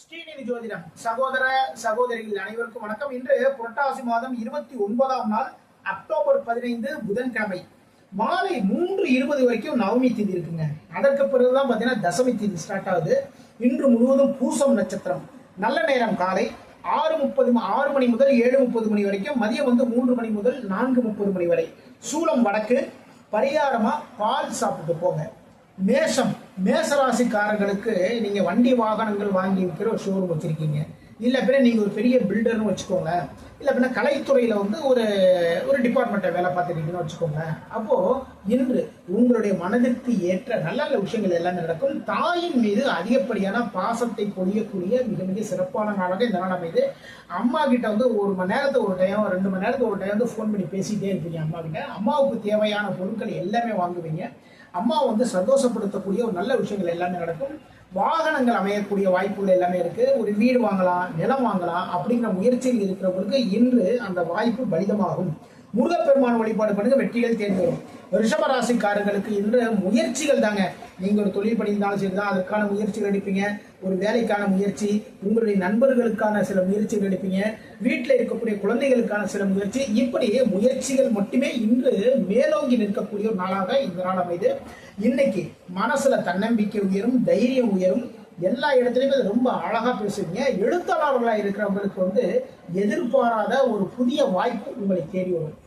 ஸ்ரீநிதி ஜோதிடம். சகோதர சகோதரிகள் அனைவருக்கும் வணக்கம். இன்று புரட்டாசி மாதம் இருபத்தி ஒன்பதாம் நாள் அக்டோபர் பதினைந்து புதன்கிழமை. மாலை மூன்று இருபது வரைக்கும் நவமி திதி இருக்குங்க. அதற்கு பிறகுதான் பார்த்தீங்கன்னா தசமி திதி ஸ்டார்ட் ஆகுது. இன்று முழுவதும் பூசம் நட்சத்திரம். நல்ல நேரம் காலை ஆறு முப்பது ஆறு மணி முதல் ஏழு முப்பது மணி வரைக்கும் மதியம் வந்து மூன்று மணி முதல் நான்கு முப்பது மணி வரை. சூலம் வடக்கு பரிகாரமா பால் சாப்பிட்டு போங்க. மேஷம் மேசராசிக்காரர்களுக்கு நீங்க வண்டி வாகனங்கள் வாங்கி விற்கிற ஒரு ஷோரூம் வச்சிருக்கீங்க. இல்லை பின்ன நீங்க ஒரு பெரிய பில்டர்னு வச்சுக்கோங்க இல்லை பின்ன கலைத்துறையில வந்து ஒரு ஒரு டிபார்ட்மெண்ட்டை வேலை பார்த்துருக்கீங்கன்னு வச்சுக்கோங்க அப்போ இன்று உங்களுடைய மனதிற்கு ஏற்ற நல்ல நல்ல விஷயங்கள் எல்லாமே நடக்கும். தாயின் மீது அதிகப்படியான பாசத்தை பொழியக்கூடிய மிக மிக சிறப்பான நாளாக இந்த நாள் அமைது அம்மா கிட்ட வந்து ஒரு மணி நேரத்துக்கு ஒரு டைம் ரெண்டு மணி நேரத்துக்கு ஒரு டைம் வந்து ஃபோன் பண்ணி பேசிட்டே இருப்பீங்க அம்மா கிட்ட. அம்மாவுக்கு தேவையான பொருட்கள் எல்லாமே வாங்குவீங்க. அம்மா வந்து சந்தோஷப்படுத்தக்கூடிய ஒரு நல்ல விஷயங்கள் எல்லாமே நடக்கும். வாகனங்கள் அமையக்கூடிய வாய்ப்புகள் எல்லாமே இருக்கு. ஒரு வீடு வாங்கலாம் நிலம் வாங்கலாம் அப்படிங்கிற முயற்சியில் இருக்கிறவங்களுக்கு இன்று அந்த வாய்ப்பு பலிதமாகும். முருகப்பெருமான வழிபாடு பண்ணுங்க வெற்றிகள் தேர்ந்து வரும் ரிஷப ராசிக்காரர்களுக்கு இன்று முயற்சிகள் தாங்க. நீங்க ஒரு தொழில் பண்ணியிருந்தாலும் சரிதான் அதற்கான முயற்சிகள் எடுப்பீங்க. ஒரு வேலைக்கான முயற்சி உங்களுடைய நண்பர்களுக்கான சில முயற்சிகள் எடுப்பீங்க. வீட்டில் இருக்கக்கூடிய குழந்தைகளுக்கான சில முயற்சி இப்படி முயற்சிகள் மட்டுமே இன்று மேலோங்கி நிற்கக்கூடிய ஒரு நாளாக இந்த நாள் அமைது இன்னைக்கு மனசுல தன்னம்பிக்கை உயரும் தைரியம் உயரும். எல்லா இடத்துலையுமே அது ரொம்ப அழகா பேசுவீங்க. எழுத்தாளர்களாக இருக்கிறவங்களுக்கு வந்து எதிர்பாராத ஒரு புதிய வாய்ப்பு உங்களை தேடி வரும்.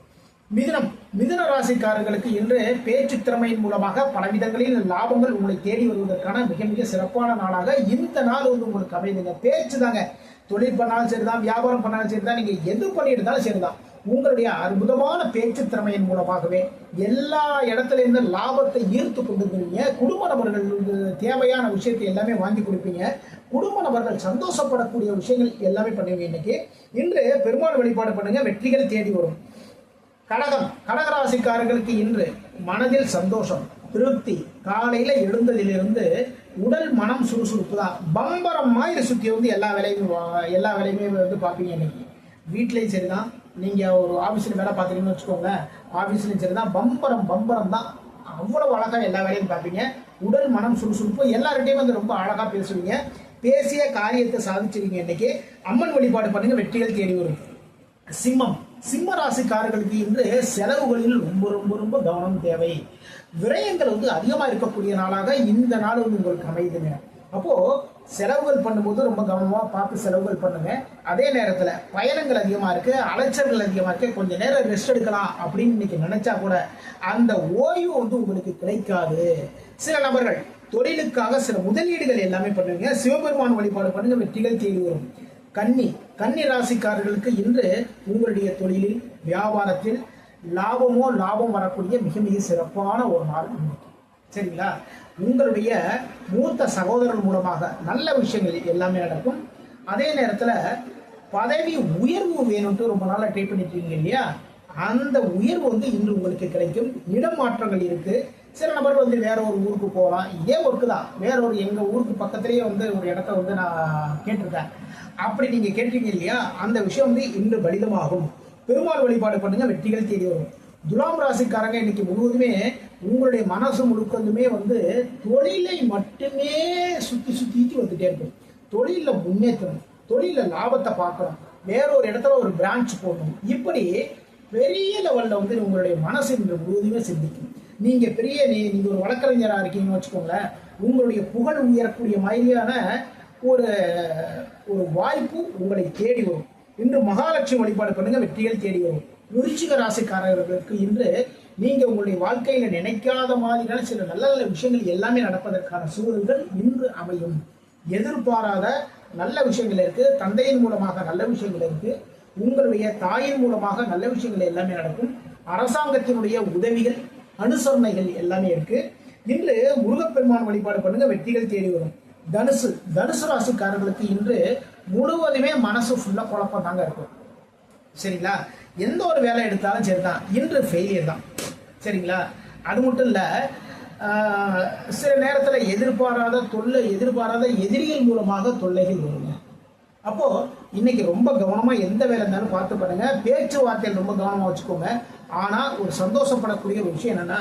மிதனம். மிதுன ராசிக்காரர்களுக்கு இன்று பேச்சு திறமையின் மூலமாக பல விதங்களில் லாபங்கள் உங்களை தேடி வருவதற்கான மிக மிக சிறப்பான நாளாக இந்த நாள் வந்து உங்களுக்கு அமைதுங்க பேச்சு தாங்க. தொழில் பண்ணாலும் சரிதான் வியாபாரம் பண்ணாலும் சரிதான் நீங்க எது பண்ணியிருந்தாலும் சரிதான். உங்களுடைய அற்புதமான பேச்சு திறமையின் மூலமாகவே எல்லா இடத்துல இருந்து லாபத்தை ஈர்த்து கொண்டு வருவீங்க குடும்ப நபர்கள் தேவையான விஷயத்தை எல்லாமே வாங்கி கொடுப்பீங்க. குடும்ப நபர்கள் சந்தோஷப்படக்கூடிய விஷயங்கள் எல்லாமே பண்ணுவீங்க இன்னைக்கு. இன்று பெருமாள் வழிபாடு பண்ணுங்க வெற்றிகள் தேடி வரும். கடகம் கடகராசிக்காரர்களுக்கு இன்று மனதில் சந்தோஷம் திருப்தி. காலையில எழுந்ததிலிருந்து உடல் மனம் சுறுசுறுப்பு தான் பம்பரம் மாதிரி சுத்தி வந்து எல்லா வேலையும் எல்லா வேலையுமே வந்து பார்ப்பீங்க இன்னைக்கு. சரி சரிதான். நீங்க ஒரு ஆபீஸ்ல வேலை பார்க்குறீங்கன்னு வச்சுக்கோங்க. ஆபீஸ்லயும் சரிதான். பம்பரம் பம்பரம் தான். அவ்வளவு அழகா எல்லா வேலையும் பார்ப்பீங்க. உடல் மனம் சுறுசுறுப்பு. எல்லார்கிட்டையும் வந்து ரொம்ப அழகா பேசுவீங்க. பேசிய காரியத்தை சாதிச்சிருவீங்க இன்னைக்கு. அம்மன் வழிபாடு பண்ணுங்க. வெற்றிகள் தேடி வரும். சிம்மம். சிம்ம ராசிக்காரர்களுக்கு இன்று செலவுகளில் ரொம்ப ரொம்ப ரொம்ப கவனம் தேவை. விரயங்கள் வந்து அதிகமாக இருக்கக்கூடிய நாளாக இந்த நாள் வந்து உங்களுக்கு அமையுதுங்க. அப்போ செலவுகள் பண்ணும்போது ரொம்ப கவனமாக பார்த்து செலவுகள் பண்ணுங்க. அதே நேரத்தில் பயணங்கள் அதிகமாக இருக்கு அலைச்சல்கள் அதிகமாக இருக்கு. கொஞ்ச நேரம் ரெஸ்ட் எடுக்கலாம் அப்படின்னு இன்னைக்கு நினைச்சா கூட அந்த ஓய்வு வந்து உங்களுக்கு கிடைக்காது. சில நபர்கள் தொழிலுக்காக சில முதலீடுகள் எல்லாமே பண்ணுவீங்க. சிவபெருமான் வழிபாடு பண்ணுங்க வெற்றிகள் தேடி வரும். கன்னி கன்னி ராசிக்காரர்களுக்கு இன்று உங்களுடைய தொழிலில் வியாபாரத்தில் லாபமோ லாபம் வரக்கூடிய மிக மிக சிறப்பான ஒரு நாள் சரிங்களா? உங்களுடைய மூத்த சகோதரர் மூலமாக நல்ல விஷயங்கள் எல்லாமே நடக்கும். அதே நேரத்தில் பதவி உயர்வு வேணும்ட்டு ரொம்ப நாளாக ட்ரை பண்ணிட்டு இருக்கீங்க இல்லையா? அந்த உயர்வு வந்து இன்று உங்களுக்கு கிடைக்கும். இடமாற்றங்கள் இருக்குது சில நபர் வந்து வேற ஒரு ஊருக்கு போகலாம். இதே ஒர்க்கு தான். வேற ஒரு எங்கள் ஊருக்கு பக்கத்துலேயே வந்து ஒரு இடத்த வந்து நான் கேட்டிருக்கேன். அப்படி நீங்கள் கேட்டீங்க இல்லையா? அந்த விஷயம் வந்து இன்று பலிதமாகும். பெருமாள் வழிபாடு பண்ணுங்க வெற்றிகள் தேடி வரும். துலாம் ராசிக்காரங்க இன்னைக்கு முழுவதுமே உங்களுடைய மனசு முழுக்கதுமே வந்து தொழிலை மட்டுமே சுற்றி சுற்றிட்டு வந்துட்டே இருக்கும். தொழிலில் முன்னேற்றணும். தொழிலில் லாபத்தை பார்க்கணும். வேற ஒரு இடத்துல ஒரு பிரான்ச் போடணும். இப்படி பெரிய லெவலில் வந்து உங்களுடைய மனசு இன்று முழுவதுமே சிந்திக்கும். நீங்க பெரிய நீ- நீங்க ஒரு வழக்கறிஞரா இருக்கீங்கன்னு வச்சுக்கோங்களேன். உங்களுடைய புகழ் உயரக்கூடிய மாதிரியான ஒரு ஒரு வாய்ப்பு உங்களை தேடி வரும். இன்று மகாலட்சுமி வழிபாடு பண்ணுங்க வெற்றிகள் தேடி வரும். விருச்சிக ராசிக்காரர்களுக்கு இன்று நீங்க உங்களுடைய வாழ்க்கையில நினைக்காத மாதிரியான சில நல்ல நல்ல விஷயங்கள் எல்லாமே நடப்பதற்கான சூழல்கள் இன்று அமையும். எதிர்பாராத நல்ல விஷயங்கள் இருக்கு தந்தையின் மூலமாக நல்ல விஷயங்கள் இருக்கு உங்களுடைய தாயின் மூலமாக நல்ல விஷயங்கள் எல்லாமே நடக்கும். அரசாங்கத்தினுடைய உதவிகள் அனுசரணைகள் எல்லாமே இருக்கு. இன்று முருகப்பெருமான் வழிபாடு பண்ணுங்க வெற்றிகள் தேடி வரும். தனுசு தனுசு ராசிக்காரர்களுக்கு இன்று முழுவதுமே மனசு ஃபுல்லா குழப்பம் தாங்க இருக்கும் சரிங்களா? எந்த ஒரு வேலை எடுத்தாலும் சரிதான். இன்று ஃபெயிலியர் தான். சரிங்களா? அது மட்டும் இல்ல சில நேரத்தில் எதிர்பாராத தொல்லை எதிர்பாராத எதிரிகள் மூலமாக தொல்லைகள் வருங்க. அப்போ இன்னைக்கு ரொம்ப கவனமா எந்த வேலை இருந்தாலும் பார்த்து பாருங்க பேச்சுவார்த்தையில் ரொம்ப கவனமா வச்சுக்கோங்க. ஆனா ஒரு சந்தோஷப்படக்கூடிய ஒரு விஷயம் என்னன்னா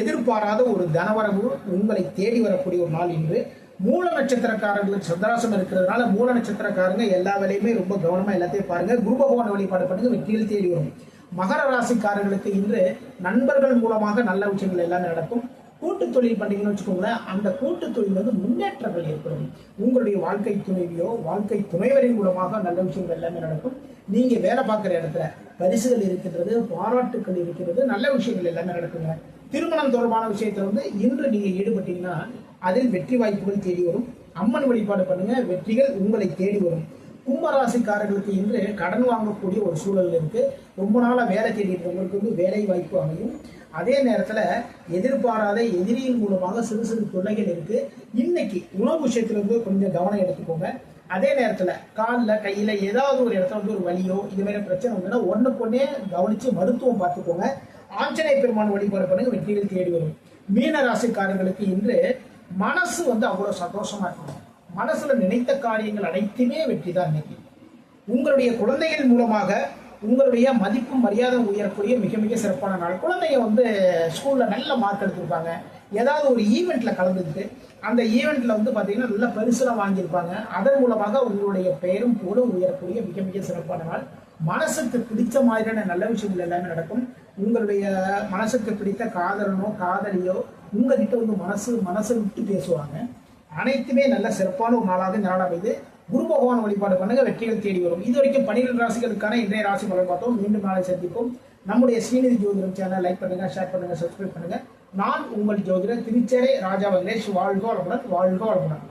எதிர்பாராத ஒரு தனவரவு உங்களை தேடி வரக்கூடிய ஒரு நாள் இன்று. மூல நட்சத்திரக்காரர்களுக்கு சந்திராசம் இருக்கிறதுனால மூல நட்சத்திரக்காரங்க எல்லா வேலையுமே ரொம்ப கவனமா எல்லாத்தையும் பாருங்க. குரு பகவான் வழிபாடு பண்ணுங்க வெற்றியில் தேடி வரும். மகர ராசிக்காரர்களுக்கு இன்று நண்பர்கள் மூலமாக நல்ல விஷயங்கள் எல்லாம் நடக்கும். கூட்டு தொழில் பண்ணீங்கன்னு வச்சுக்கோங்களேன் அந்த கூட்டு தொழில் வந்து முன்னேற்றங்கள் ஏற்படும். உங்களுடைய வாழ்க்கை துணைவியோ வாழ்க்கை துணைவரின் மூலமாக நல்ல விஷயங்கள் எல்லாமே நடக்கும். நீங்க வேலை பார்க்குற இடத்துல பரிசுகள் இருக்கின்றது பாராட்டுக்கள் இருக்கிறது நல்ல விஷயங்கள் எல்லாமே நடக்குங்க. திருமணம் தொடர்பான விஷயத்துல வந்து இன்று நீங்க ஈடுபட்டீங்கன்னா அதில் வெற்றி வாய்ப்புகள் தேடி வரும். அம்மன் வழிபாடு பண்ணுங்க வெற்றிகள் உங்களை தேடி வரும். கும்பராசிக்காரர்களுக்கு இன்று கடன் வாங்கக்கூடிய ஒரு சூழல் இருக்கு. ரொம்ப நாளாக வேலை தேடி இருக்கவங்களுக்கு வந்து வேலை வாய்ப்பு அமையும். அதே நேரத்தில் எதிர்பாராத எதிரியின் மூலமாக சிறு சிறு தொல்லைகள் இருக்கு. இன்னைக்கு உணவு விஷயத்துலேருந்து கொஞ்சம் கவனம் எடுத்துக்கோங்க. அதே நேரத்தில் காலில் கையில் ஏதாவது ஒரு இடத்துல வந்து ஒரு வலியோ இது மாதிரி பிரச்சனை வந்ததுன்னா ஒண்ணுக்கொன்னே கவனித்து மருத்துவம் பார்த்துக்கோங்க. ஆஞ்சநேய பெருமான் வழிபாடு பண்ணுங்க வெற்றிகள் தேடி வரும். மீன ராசிக்காரர்களுக்கு இன்று மனசு வந்து அவ்வளோ சந்தோஷமா இருக்கும் மனசில் நினைத்த காரியங்கள் அனைத்துமே வெற்றி தான் இன்னைக்கு உங்களுடைய குழந்தைகள் மூலமாக உங்களுடைய மதிப்பும் மரியாதை உயரக்கூடிய மிக மிக சிறப்பான நாள். குழந்தைய வந்து ஸ்கூலில் நல்ல மார்க் எடுத்திருப்பாங்க. ஏதாவது ஒரு ஈவெண்ட்டில் கலந்துக்கிட்டு அந்த ஈவெண்ட்டில் வந்து பார்த்தீங்கன்னா நல்ல பரிசுலாம் வாங்கியிருப்பாங்க. அதன் மூலமாக உங்களுடைய பெயரும் புகழும் உயரக்கூடிய மிக மிக சிறப்பான நாள். மனசுக்கு பிடிச்ச மாதிரியான நல்ல விஷயங்கள் எல்லாமே நடக்கும். உங்களுடைய மனசுக்கு பிடித்த காதலனோ காதலியோ உங்ககிட்ட வந்து மனசு மனசை விட்டு பேசுவாங்க. அனைத்துமே நல்ல சிறப்பான ஒரு நாளாக இந்த நாள் அமைது குரு பகவான் வழிபாடு பண்ணுங்க வெற்றிகள் தேடி வரும். இது வரைக்கும் பன்னிரெண்டு ராசிகளுக்கான இன்றைய ராசி பலன் பார்த்தோம். மீண்டும் நாளை சந்திப்போம். நம்முடைய ஸ்ரீநிதி ஜோதிடம் சேனல் லைக் பண்ணுங்க ஷேர் பண்ணுங்க சப்ஸ்கிரைப் பண்ணுங்க. நான் உங்கள் ஜோதிடர் திருச்சேரை ராஜா வெங்கடேஷ். வாழ்க வளமுடன் வாழ்க வளமுடன்.